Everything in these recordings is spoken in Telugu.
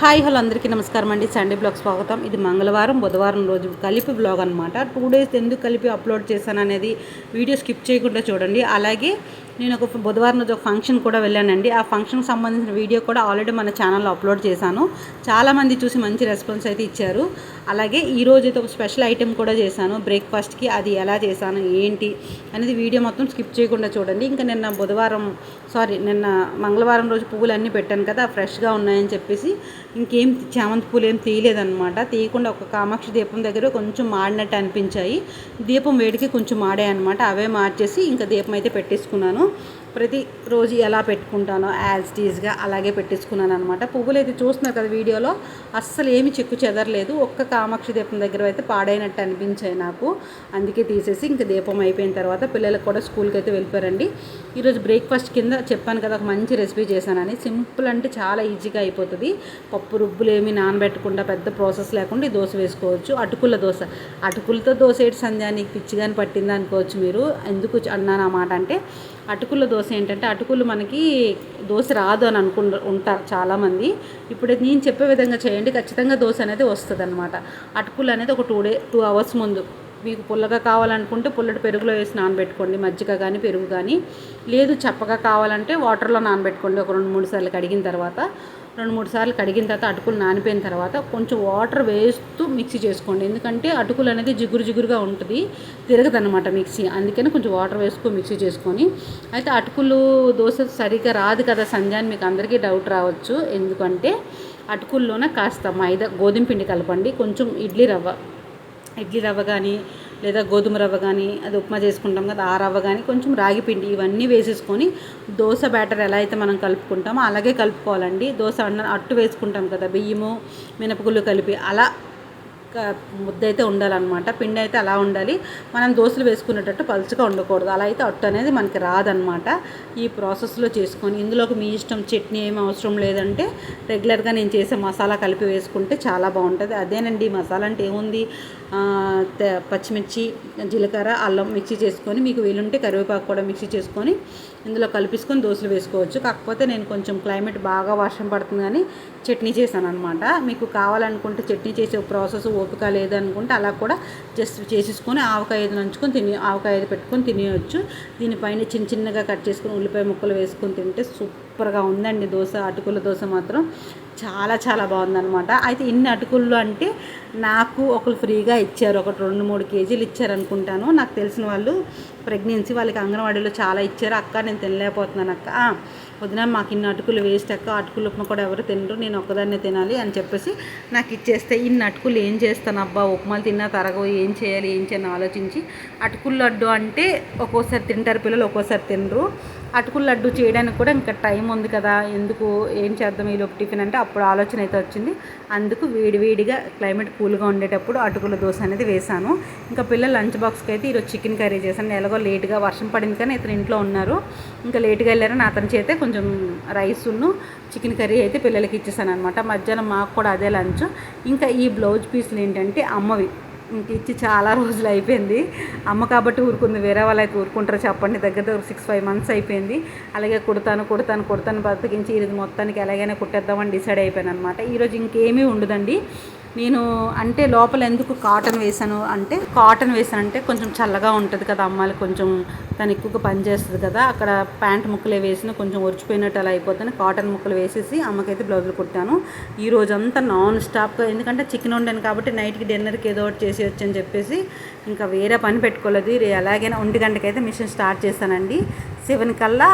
హాయ్ హలో అందరికీ నమస్కారం అండి. సండే బ్లాగ్ స్వాగతం. ఇది మంగళవారం బుధవారం రోజు కలిపి బ్లాగ్ అనమాట టూ డేస్ ఎందుకు కలిపి అప్లోడ్ చేశాను అనేది వీడియో స్కిప్ చేయకుండా చూడండి. అలాగే నేను ఒక బుధవారం రోజు ఒక ఫంక్షన్ కూడా వెళ్ళానండి. ఆ ఫంక్షన్కి సంబంధించిన వీడియో కూడా ఆల్రెడీ మన ఛానల్లో అప్లోడ్ చేశాను. చాలామంది చూసి మంచి రెస్పాన్స్ అయితే ఇచ్చారు. అలాగే ఈరోజు అయితే ఒక స్పెషల్ ఐటెం కూడా చేశాను. బ్రేక్ఫాస్ట్కి అది ఎలా చేశాను ఏంటి అనేది వీడియో మొత్తం స్కిప్ చేయకుండా చూడండి. ఇంకా నిన్న బుధవారం సారీ నిన్న మంగళవారం రోజు పువ్వులు అన్నీ పెట్టాను కదా ఫ్రెష్గా ఉన్నాయని చెప్పేసి ఇంకేం చామంతి పూలు ఏం తీయలేదన్నమాట. తీయకుండా ఒక కామాక్షి దీపం దగ్గర కొంచెం మాడినట్టు అనిపించాయి. దీపం వేడికి కొంచెం మాడాయి అనమాట అవే మార్చేసి ఇంకా దీపం అయితే పెట్టేసుకున్నాను. ప్రతి రోజు ఎలా పెట్టుకుంటానో యాజ్ టీజ్గా అలాగే పెట్టేసుకున్నాను అనమాట పువ్వులు అయితే చూస్తున్నారు కదా వీడియోలో అస్సలు ఏమి చెక్కు చెదరలేదు. ఒక్క కామాక్షి దీపం దగ్గర అయితే పాడైనట్టు అనిపించాయి నాకు. అందుకే తీసేసి ఇంకా దీపం అయిపోయిన తర్వాత పిల్లలకు కూడా స్కూల్కి అయితే వెళ్ళిపోయారండి. ఈరోజు బ్రేక్ఫాస్ట్ కింద చెప్పాను కదా ఒక మంచి రెసిపీ చేశానని. సింపుల్ అంటే చాలా ఈజీగా అయిపోతుంది. పప్పు రుబ్బులు ఏమి నానబెట్టకుండా పెద్ద ప్రాసెస్ లేకుండా ఈ దోశ వేసుకోవచ్చు. అటుకుల దోశ. అటుకులతో దోశ ఏడు సంధ్యానికి పిచ్చిగాని పట్టింది అనుకోవచ్చు మీరు. ఎందుకు అన్నాను ఆ మాట అంటే అటుకుల దోశ ఏంటంటే అటుకులు మనకి దోశ రాదు అని అనుకు ఉంటారు చాలామంది. ఇప్పుడు నేను చెప్పే విధంగా చేయండి ఖచ్చితంగా దోశ అనేది వస్తుంది అనమాట అటుకులు అనేది ఒక టూ డే టూ అవర్స్ ముందు. మీకు పుల్లగా కావాలనుకుంటే పుల్లటి పెరుగులో వేసి నానబెట్టుకోండి. మజ్జిగ కానీ పెరుగు కానీ లేదు చప్పగా కావాలంటే వాటర్లో నానబెట్టుకోండి. ఒక రెండు మూడు సార్లు కడిగిన తర్వాత రెండు మూడు సార్లు కడిగిన తర్వాత అటుకులు నానిపోయిన తర్వాత కొంచెం వాటర్ వేస్తూ మిక్సీ చేసుకోండి. ఎందుకంటే అటుకులు అనేది జిగురు జిగురుగా ఉంటుంది తిరగదనమాట మిక్సీ. అందుకని కొంచెం వాటర్ వేసుకొని మిక్సీ చేసుకొని. అయితే అటుకులు దోశ సరిగ్గా రాదు కదా సంజాన్ మీకు అందరికీ డౌట్ రావచ్చు. ఎందుకంటే అటుకుల్లోనే కాస్త మైదా గోధుమ పిండి కలపండి. కొంచెం ఇడ్లీ రవ్వ ఇడ్లీ రవ్వ కానీ లేదా గోధుమ రవ్వ కానీ అది ఉప్మా చేసుకుంటాం కదా ఆ రవ్వ కానీ కొంచెం రాగి పిండి ఇవన్నీ వేసేసుకొని దోశ బ్యాటర్ ఎలా అయితే మనం కలుపుకుంటామో అలాగే కలుపుకోవాలండి. దోశ అన్న అట్టు వేసుకుంటాం కదా బియ్యము మినపగుళ్ళు కలిపి అలా ముద్ద అయితే ఉండాలన్నమాట. పిండి అయితే అలా ఉండాలి. మనం దోశలు వేసుకునేటట్టు పలుచగా ఉండకూడదు. అలా అయితే అట్టు అనేది మనకి రాదనమాట ఈ ప్రాసెస్లో చేసుకొని ఇందులోకి మీ ఇష్టం చట్నీ ఏమి అవసరం లేదంటే రెగ్యులర్గా నేను చేసే మసాలా కలిపి వేసుకుంటే చాలా బాగుంటుంది. అదేనండి మసాలా అంటే ఏముంది? పచ్చిమిర్చి జీలకర్ర అల్లం మిక్సీ చేసుకొని మీకు వీలుంటే కరివేపాకు కూడా మిక్సీ చేసుకొని ఇందులో కలిపించుకొని దోశలు వేసుకోవచ్చు. కాకపోతే నేను కొంచెం క్లైమేట్ బాగా వర్షం పడుతుంది కానీ చట్నీ చేశాను అనమాట మీకు కావాలనుకుంటే చట్నీ చేసే ప్రాసెస్ ఓపిక లేదనుకుంటే అలా కూడా జస్ట్ చేసేసుకొని ఆవకాయ నంచుకొని తిని ఆవకాయ పెట్టుకొని తినేయచ్చు. దీనిపైన చిన్న చిన్నగా కట్ చేసుకొని ఉల్లిపాయ ముక్కలు వేసుకొని తింటే సూపర్గా ఉందండి దోశ అటుకుల దోశ మాత్రం. చాలా చాలా బాగుందనమాట అయితే ఇన్ని అటుకులు అంటే నాకు ఒకరు ఫ్రీగా ఇచ్చారు. ఒకటి రెండు మూడు కేజీలు ఇచ్చారు అనుకుంటాను నాకు తెలిసిన వాళ్ళు ప్రెగ్నెన్సీ వాళ్ళకి అంగన్వాడీలో చాలా ఇచ్చారు. అక్క నేను తినలేకపోతున్నాను అక్క. వదిన మాకు ఇన్ని అటుకులు వేస్ట్ అక్క. అటుకులు ఉప్మా కూడా ఎవరు తినరు. నేను ఒక్కదాన్నే తినాలి అని చెప్పేసి నాకు ఇచ్చేస్తే ఇన్ని అటుకులు ఏం చేస్తాను అబ్బా? ఉప్మాలు తిన్నా తరగవు. ఏం చేయాలి? ఏం చేయాలని ఆలోచించి అటుకులు లడ్డు అంటే ఒక్కోసారి తింటారు పిల్లలు ఒక్కోసారి తినరు. అటుకుల లడ్డు చేయడానికి కూడా ఇంకా టైం ఉంది కదా. ఎందుకు ఏం చేద్దాం ఈలోపు టిఫిన్ అంటే అప్పుడు ఆలోచన అయితే వచ్చింది. అందుకు వేడివేడిగా క్లైమేట్ కూల్గా ఉండేటప్పుడు అటుకుల దోశ అనేది వేశాను. ఇంకా పిల్లల లంచ్ బాక్స్కి అయితే ఈరోజు చికెన్ కర్రీ చేశాను. ఎలాగో లేట్గా వర్షం పడింది కానీ ఇతను ఇంట్లో ఉన్నారు. ఇంకా లేట్గా వెళ్ళారని అతని చేతే కొంచెం రైసును చికెన్ కర్రీ అయితే పిల్లలకి ఇచ్చేసాను అనమాట మధ్యాహ్నం మాకు కూడా అదే లంచ్. ఇంకా ఈ బ్లౌజ్ పీసులు ఏంటంటే అమ్మవి. ఇచ్చి చాలా రోజులు అయిపోయింది. అమ్మ కాబట్టి ఊరుకుంది వేరే వాళ్ళు అయితే చెప్పండి. దగ్గర దగ్గర సిక్స్ ఫైవ్ మంత్స్ అయిపోయింది. అలాగే కుడతాను కుడతాను కుడతాను బతికించి ఈరోజు మొత్తానికి ఎలాగైనా కుట్టేద్దామని డిసైడ్ అయిపోయాను అనమాట ఈరోజు ఇంకేమీ ఉండదండి. నేను అంటే లోపల ఎందుకు కాటన్ వేసాను అంటే కాటన్ వేసాను అంటే కొంచెం చల్లగా ఉంటుంది కదా అమ్మాయిలు కొంచెం తను ఎక్కువగా పనిచేస్తుంది కదా అక్కడ ప్యాంట్ ముక్కలే వేసిన కొంచెం ఒరిచిపోయినట్టు అలా అయిపోతుంది కాటన్ ముక్కలు వేసేసి అమ్మకైతే బ్లౌజులు కుట్టాను. ఈ రోజంతా నాన్ స్టాప్గా ఎందుకంటే చికెన్ వండాను కాబట్టి నైట్కి డిన్నర్కి ఏదో ఒకటి చేసి వచ్చని చెప్పేసి ఇంకా వేరే పని పెట్టుకోలేదు. ఎలాగైనా ఒంటి గంటకైతే మిషన్ స్టార్ట్ చేస్తానండి సెవెన్ కల్లా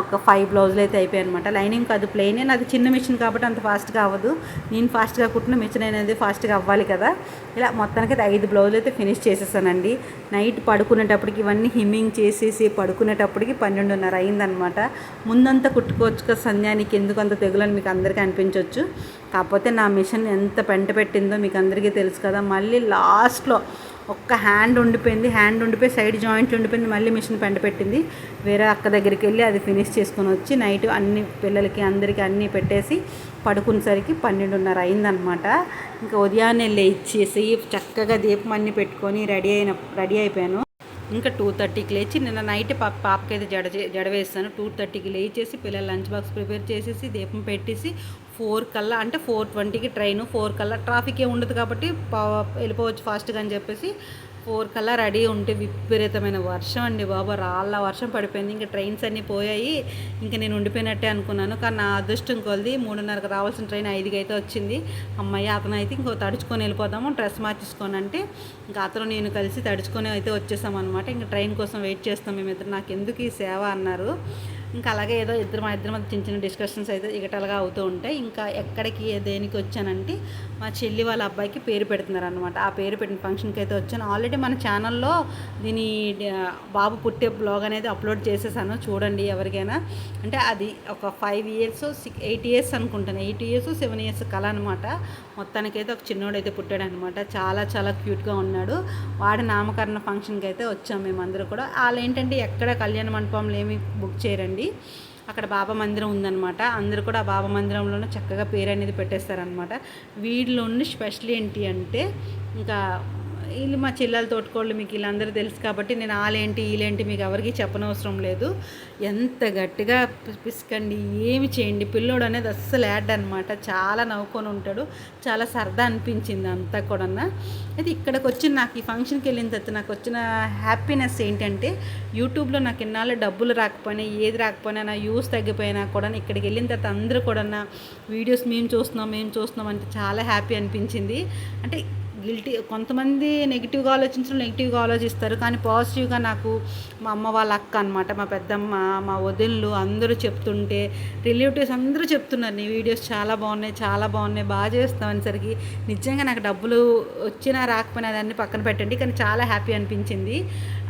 ఒక ఫైవ్ బ్లౌజులు అయితే అయిపోయాయి అనమాట లైనింగ్ కాదు ప్లెయినే అది చిన్న మిషన్ కాబట్టి అంత ఫాస్ట్గా అవ్వదు. నేను ఫాస్ట్గా కుట్టిన మిషన్ అనేది ఫాస్ట్గా అవ్వాలి కదా. ఇలా మొత్తానికి అయితే ఐదు బ్లౌజులు అయితే ఫినిష్ చేసేసానండి. నైట్ పడుకునేటప్పటికి ఇవన్నీ హిమ్మింగ్ చేసేసి పడుకునేటప్పటికి పన్నెండున్నర అయిందనమాట ముందంతా కుట్టుకోవచ్చు కదా సంధ్యానికి ఎందుకు అంత తెగులని మీకు అందరికీ అనిపించవచ్చు కాకపోతే నా మిషన్ ఎంత పెంట పెట్టిందో మీకు అందరికీ తెలుసు కదా. మళ్ళీ లాస్ట్లో ఒక్క హ్యాండ్ ఉండిపోయింది హ్యాండ్ ఉండిపోయి సైడ్ జాయింట్ ఉండిపోయింది మళ్ళీ మిషన్ పెంట పెట్టింది. వేరే అక్క దగ్గరికి వెళ్ళి అది ఫినిష్ చేసుకొని వచ్చి నైట్ అన్ని పిల్లలకి అందరికీ అన్నీ పెట్టేసి పడుకునేసరికి పన్నెండున్నర అయిందనమాట. ఇంకా ఉదయాన్నే లేచేసి చక్కగా దీపం అన్నీ పెట్టుకొని రెడీ అయిన రెడీ అయిపోయాను. ఇంకా టూ థర్టీకి లేచి నిన్న నైట్ పాప పాపకి అయితే జడ జడ వేస్తాను. టూ థర్టీకి లేచేసి పిల్లల లంచ్ బాక్స్ ప్రిపేర్ చేసేసి దీపం పెట్టేసి ఫోర్ కల్లా అంటే ఫోర్ ట్వంటీకి ట్రైన్ ఫోర్ కల్లా ట్రాఫిక్ ఏ ఉండదు కాబట్టి పా- వెళ్ళిపోవచ్చు ఫాస్ట్గా అని చెప్పేసి ఫోర్ కల్లా రెడీ ఉంటే విపరీతమైన వర్షం అండి బాబా. రాళ్ళ వర్షం పడిపోయింది. ఇంకా ట్రైన్స్ అన్నీ పోయాయి. ఇంకా నేను ఉండిపోయినట్టే అనుకున్నాను. కానీ నా అదృష్టం కొలిది మూడున్నరకు రావాల్సిన ట్రైన్ ఐదుకి అయితే వచ్చింది. అమ్మాయి అతను అయితే ఇంకో తడుచుకొని వెళ్ళిపోదాము డ్రెస్ మార్చేసుకొని అంటే ఇంకా అతను నేను కలిసి తడుచుకొని అయితే వచ్చేసాం అనమాట ఇంకా ట్రైన్ కోసం వెయిట్ చేస్తాం మేమిద్దరు. నాకు ఎందుకు ఈ సేవ అన్నారు. ఇంకా అలాగే ఏదో ఇద్దరు మా ఇద్దరు మధ్య చిన్న చిన్న డిస్కషన్స్ అయితే ఇగటలుగా అవుతూ ఉంటాయి. ఇంకా ఎక్కడికి దేనికి వచ్చానంటే మా చెల్లి వాళ్ళ అబ్బాయికి పేరు పెడుతున్నారు అనమాట ఆ పేరు పెట్టిన ఫంక్షన్కి అయితే వచ్చాను. ఆల్రెడీ మన ఛానల్లో దీని బాబు పుట్టే బ్లాగ్ అనేది అప్లోడ్ చేసేసాను. చూడండి ఎవరికైనా. అంటే అది ఒక five years six eight years అనుకుంటాను. ఎయిట్ ఇయర్స్ సెవెన్ ఇయర్స్ కళ అనమాట మొత్తానికైతే ఒక చిన్నోడు అయితే పుట్టాడు అనమాట చాలా చాలా క్యూట్గా ఉన్నాడు. వాడి నామకరణ ఫంక్షన్కి అయితే వచ్చాం మేమందరూ కూడా. వాళ్ళు ఏంటంటే ఎక్కడ కళ్యాణ మండపంలో ఏమి బుక్ చేయరండి. అక్కడ బాబా మందిరం ఉందన్నమాట. అందరూ కూడా ఆ బాబా మందిరంలోనే చక్కగా పేరు అనేది పెట్టేస్తారనమాట వీళ్ళలో ఉన్న స్పెషల్ ఏంటి అంటే ఇంకా వీళ్ళు మా చెల్లెల తోటకోళ్ళు మీకు వీళ్ళందరూ తెలుసు కాబట్టి నేను వాళ్ళేంటి వీళ్ళేంటి మీకు ఎవరికి చెప్పనవసరం లేదు. ఎంత గట్టిగా పిసుకండి పిసకండి ఏమి చేయండి పిల్లోడు అనేది అస్సలు యాడ్ అనమాట చాలా నవ్వుకొని ఉంటాడు. చాలా సరదా అనిపించింది అంతా కూడా అయితే ఇక్కడికి వచ్చి నాకు ఈ ఫంక్షన్కి వెళ్ళిన తర్వాత నాకు వచ్చిన హ్యాపీనెస్ ఏంటంటే యూట్యూబ్లో నాకు ఇన్నాళ్ళు డబ్బులు రాకపోయినా ఏది రాకపోయినా నా యూస్ తగ్గిపోయినా కూడా ఇక్కడికి వెళ్ళిన తర్వాత అందరూ కూడా వీడియోస్ మేము చూస్తున్నాం మేము చూస్తున్నాం అంటే చాలా హ్యాపీ అనిపించింది. అంటే గిల్టీ కొంతమంది నెగిటివ్గా ఆలోచించడం నెగిటివ్గా ఆలోచిస్తారు. కానీ పాజిటివ్గా నాకు మా అమ్మ వాళ్ళ అక్క అనమాట మా పెద్దమ్మ మా వదినలు అందరూ చెప్తుంటే రిలేటివ్స్ అందరూ చెప్తున్నారు నీ వీడియోస్ చాలా బాగున్నాయి చాలా బాగున్నాయి బాగా చేస్తావు అనేసరికి. నిజంగా నాకు డబ్బులు వచ్చినా రాకపోయినా దాన్ని పక్కన పెట్టండి. కానీ చాలా హ్యాపీ అనిపించింది.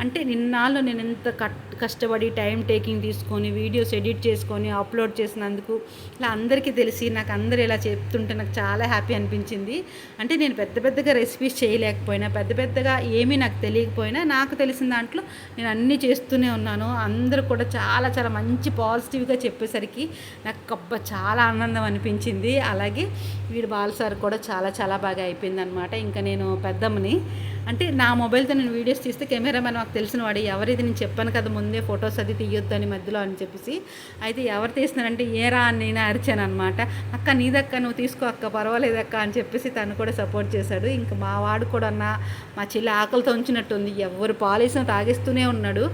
అంటే నిన్నాళ్ళు నేను ఎంత కట్ కష్టపడి టైం టేకింగ్ తీసుకొని వీడియోస్ ఎడిట్ చేసుకొని అప్లోడ్ చేసినందుకు ఇలా అందరికీ తెలిసి నాకు అందరు ఇలా చెప్తుంటే నాకు చాలా హ్యాపీ అనిపించింది. అంటే నేను పెద్ద పెద్దగా రెసిపీస్ చేయలేకపోయినా పెద్ద పెద్దగా ఏమీ నాకు తెలియకపోయినా నాకు తెలిసిన దాంట్లో నేను అన్నీ చేస్తూనే ఉన్నాను. అందరూ కూడా చాలా చాలా మంచి పాజిటివ్గా చెప్పేసరికి నాకు కబ్బ చాలా ఆనందం అనిపించింది. అలాగే వీడు బాల సార్ కూడా చాలా చాలా బాగా అయిపోయింది అనమాట ఇంకా నేను పెద్దమ్మని అంటే నా మొబైల్తో నేను వీడియోస్ తీస్తే కెమెరామెన్ నాకు తెలిసిన వాడు ఎవరిది నేను చెప్పాను కదా ముందే ఫొటోస్ అది తీయొద్దు అని మధ్యలో అని చెప్పేసి అయితే ఎవరు తీస్తున్నారంటే ఏరా అని నేను అరిచాను అనమాట అక్క నీదక్క నువ్వు తీసుకో అక్క పర్వాలేదు అక్క అని చెప్పేసి తను కూడా సపోర్ట్ చేశాడు. ఇంకా మా వాడు కూడా అన్న మా చెల్లి ఆకలితో ఉంచినట్టుంది ఎవరు పాలేసినా తాగిస్తూనే ఉన్నాడు.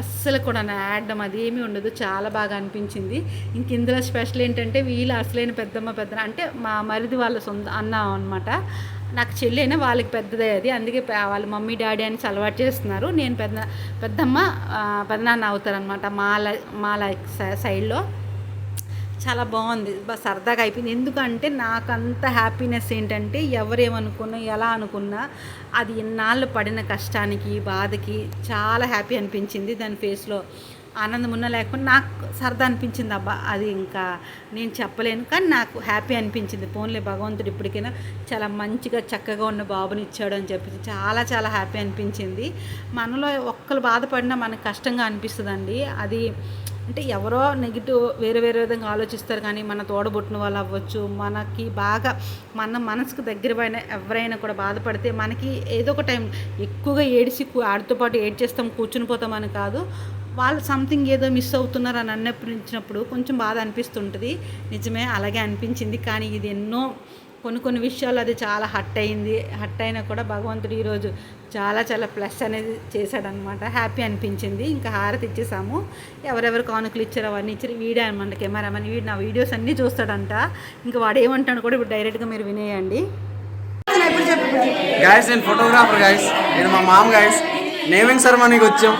అస్సలు కూడా నా యాడ్డం అది ఏమీ ఉండదు చాలా బాగా అనిపించింది. ఇంక ఇందులో స్పెషల్ ఏంటంటే వీళ్ళు అసలైన పెద్దమ్మ పెద్ద అంటే మా మరిది వాళ్ళ సొంత అన్న అనమాట నాకు చెల్లి అయినా వాళ్ళకి పెద్దదే అది. అందుకే వాళ్ళ మమ్మీ డాడీ అని అలవాటు చేస్తున్నారు. నేను పెద్ద పెద్దమ్మ పెద్దనాన్న అవుతారనమాట మా లై- మా సైడ్లో. చాలా బాగుంది. సరదాగా అయిపోయింది. ఎందుకంటే నాకంత హ్యాపీనెస్ ఏంటంటే ఎవరేమనుకున్నా ఎలా అనుకున్నా అది ఇన్నాళ్ళు పడిన కష్టానికి బాధకి చాలా హ్యాపీ అనిపించింది. దాని ఫేస్లో ఆనందం ఉన్న లేకుండా నాకు సరదా అనిపించింది. అబ్బా అది ఇంకా నేను చెప్పలేను. కానీ నాకు హ్యాపీ అనిపించింది. ఫోన్లే భగవంతుడు ఇప్పటికైనా చాలా మంచిగా చక్కగా ఉన్న బాబుని ఇచ్చాడు అని చెప్పి చాలా చాలా హ్యాపీ అనిపించింది. మనలో ఒక్కరు బాధపడినా మనకు కష్టంగా అనిపిస్తుందండి. అది అంటే ఎవరో నెగిటివ్ వేరే వేరే విధంగా ఆలోచిస్తారు కానీ మన తోడబుట్టిన వాళ్ళు అవ్వచ్చు. మనకి బాగా మన మనసుకు దగ్గరపైన ఎవరైనా కూడా బాధపడితే మనకి ఏదో ఒక టైం ఎక్కువగా ఏడిసి ఆడితో పాటు ఏడ్చేస్తాం కూర్చుని పోతామని కాదు. వాళ్ళు సంథింగ్ ఏదో మిస్ అవుతున్నారు అని అన్నప్పుడు కొంచెం బాధ అనిపిస్తుంటుంది. నిజమే అలాగే అనిపించింది. కానీ ఇది ఎన్నో కొన్ని కొన్ని విషయాలు అది చాలా హట్ అయింది. హట్ అయినా కూడా భగవంతుడు ఈరోజు చాలా చాలా ప్లస్ అనేది చేశాడనమాట హ్యాపీ అనిపించింది. ఇంకా హారతి ఇచ్చేసాము. ఎవరెవరు కానుకలు ఇచ్చారు అవన్నీ ఇచ్చారు. వీడే అనమాట కెమెరామెన్. వీడు నా వీడియోస్ అన్నీ చూస్తాడంట. ఇంకా వాడు ఏమంటాడు కూడా ఇప్పుడు డైరెక్ట్గా మీరు వినేయండి. గాయస్ నేను ఫోటోగ్రాఫర్ గాయస్ నేను మా మామ గాయస్ నేమింగ్ సెరమనీకి వచ్చాం?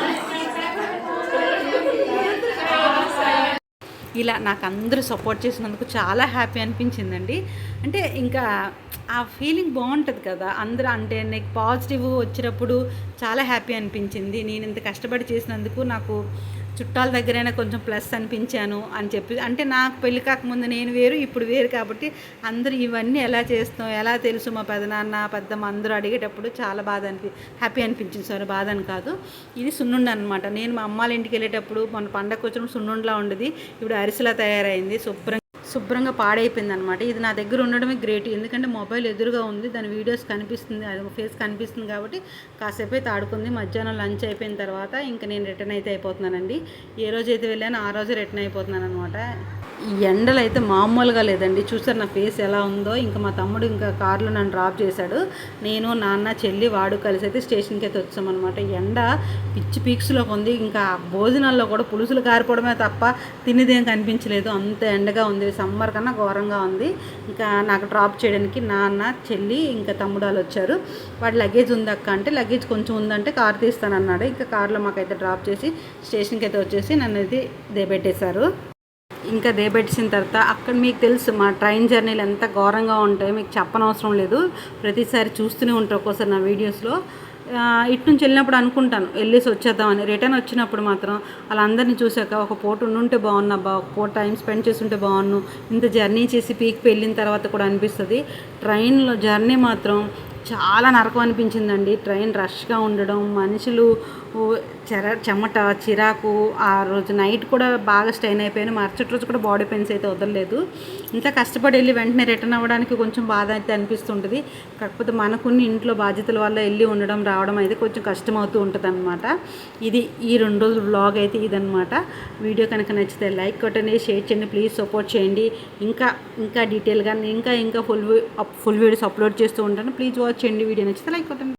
ఇలా నాకు అందరూ సపోర్ట్ చేసినందుకు చాలా హ్యాపీ అనిపించిందండి. అంటే ఇంకా ఆ ఫీలింగ్ బాగుంటుంది కదా అందరూ అంటే నాకు పాజిటివ్ వచ్చినప్పుడు చాలా హ్యాపీ అనిపించింది. నేను ఇంత కష్టపడి చేసినందుకు నాకు చుట్టాల దగ్గరైనా కొంచెం ప్లస్ అనిపించాను అని చెప్పి అంటే నాకు పెళ్ళి కాకముందు నేను వేరు ఇప్పుడు వేరు కాబట్టి అందరూ ఇవన్నీ ఎలా చేస్తాం ఎలా తెలుసు మా పెదనాన్న పెద్దమ్మ అందరూ అడిగేటప్పుడు చాలా బాధ అనిపి హ్యాపీ అనిపించింది సార్ బాధ అని కాదు. ఇది సున్నుండ అనమాట నేను మా అమ్మాళ్ళ ఇంటికి వెళ్ళేటప్పుడు మన పండగ వచ్చినప్పుడు సున్నుండలా ఉండేది. ఇప్పుడు అరిసెలా తయారైంది శుభ్రం శుభ్రంగా పాడైపోయింది అనమాట ఇది నా దగ్గర ఉండడమే గ్రేట్ ఎందుకంటే మొబైల్ ఎదురుగా ఉంది దాని వీడియోస్ కనిపిస్తుంది అది ఫేస్ కనిపిస్తుంది కాబట్టి కాసేపు అయితే ఆడుకుంది. మధ్యాహ్నం లంచ్ అయిపోయిన తర్వాత ఇంకా నేను రిటర్న్ అయితే అయిపోతున్నానండి. ఏ రోజు అయితే వెళ్ళానో ఆ రోజు రిటర్న్ అయిపోతున్నాను అనమాట ఎండలు అయితే మామూలుగా లేదండి. చూసారు నా ఫేస్ ఎలా ఉందో? ఇంకా మా తమ్ముడు ఇంకా కార్లో నన్ను డ్రాప్ చేశాడు. నేను నాన్న చెల్లి వాడు కలిసి అయితే స్టేషన్కి అయితే వచ్చామన్నమాట. ఎండ పిచ్చి పీక్స్లోకి ఉంది. ఇంకా భోజనాల్లో కూడా పులుసులు కారిపోవడమే తప్ప తినేదేం కనిపించలేదు. అంత ఎండగా ఉంది. సమ్మర్ కన్నా ఘోరంగా ఉంది. ఇంకా నాకు డ్రాప్ చేయడానికి నాన్న చెల్లి ఇంకా తమ్ముడు వాళ్ళు వచ్చారు. వాడు లగేజ్ ఉందక్క అంటే లగేజ్ కొంచెం ఉందంటే కార్ తీస్తానన్నాడు. ఇంకా కార్లో మాకైతే డ్రాప్ చేసి స్టేషన్కి అయితే వచ్చేసి నన్ను అయితే దేబెట్టేశారు ఇంకా దేబెట్టిన తర్వాత అక్కడ మీకు తెలుసు మా ట్రైన్ జర్నీలు ఎంత ఘోరంగా ఉంటాయో మీకు చెప్పనవసరం లేదు. ప్రతిసారి చూస్తూనే ఉంటారు ఒక్కోసారి నా వీడియోస్లో. ఇటు నుంచి వెళ్ళినప్పుడు అనుకుంటాను వెళ్ళేసి వచ్చేద్దామని. రిటర్న్ వచ్చినప్పుడు మాత్రం వాళ్ళందరినీ చూశాక ఒక పూట ఉండుంటే బాగున్నా బా ఒక పూట టైం స్పెండ్ చేస్తుంటే బాగున్ను. ఇంత జర్నీ చేసి పీక్కి వెళ్ళిన తర్వాత కూడా అనిపిస్తుంది. ట్రైన్లో జర్నీ మాత్రం చాలా నరకం అనిపించిందండి. ట్రైన్ రష్గా ఉండడం మనుషులు చెర చెమట చిరాకు ఆ రోజు నైట్ కూడా బాగా స్టైన్ అయిపోయాను. మరుసటి రోజు కూడా బాడీ పెయిన్స్ అయితే వదలలేదు. ఇంత కష్టపడి వెళ్ళి వెంటనే రిటర్న్ అవ్వడానికి కొంచెం బాధ అయితే అనిపిస్తుంటుంది. కాకపోతే మనకున్న ఇంట్లో బాధ్యతల వల్ల వెళ్ళి ఉండడం రావడం అయితే కొంచెం కష్టం అవుతూ ఉంటుంది అనమాట ఇది ఈ రెండు రోజుల బ్లాగ్ అయితే ఇదనమాట వీడియో కనుక నచ్చితే లైక్ కొట్టండి షేర్ చేయండి ప్లీజ్ సపోర్ట్ చేయండి. ఇంకా ఇంకా డీటెయిల్గా ఇంకా ఇంకా ఫుల్ ఫుల్ వీడియోస్ అప్లోడ్ చేస్తూ ఉంటాను. ప్లీజ్ వాచ్ చేయండి. వీడియో నచ్చితే లైక్ కొట్టండి.